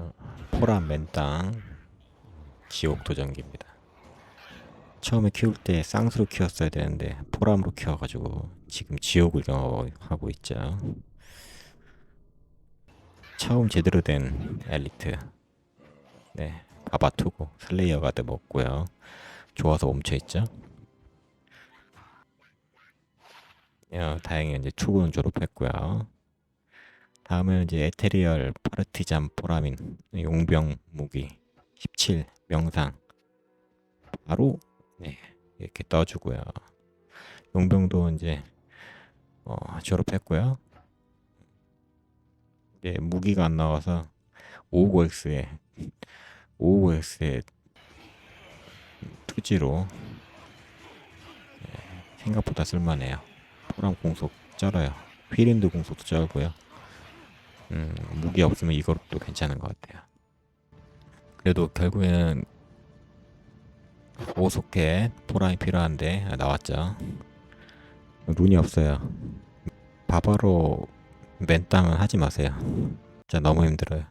어, 포란 맨땅 지옥 도전기입니다. 처음에 키울 때 쌍수로 키웠어야 되는데 포람으로 키워가지고 지금 지옥을 경험하고 있죠. 처음 제대로 된 엘리트. 네, 바바투고 슬레이어 가드 먹고요. 좋아서 멈춰 있죠. 어, 다행히 이제 투구는 졸업했고요. 다음은 이제 에테리얼 파르티잔 포라민 용병 무기 17 명상 바로 네 이렇게 떠주고요. 용병도 이제 어, 졸업했고요. 이제 무기가 안 나와서 559X에 559X에 투지로 네, 생각보다 쓸만해요. 포람 공속 쩔어요. 휘린드 공속도 쩔고요. 음, 무기 없으면 이것도 괜찮은 것 같아요. 그래도 결국에는 오속해 포람이 필요한데 아, 나왔죠. 룬이 없어요. 바바로 맨땅은 하지 마세요. 진짜 너무 힘들어요.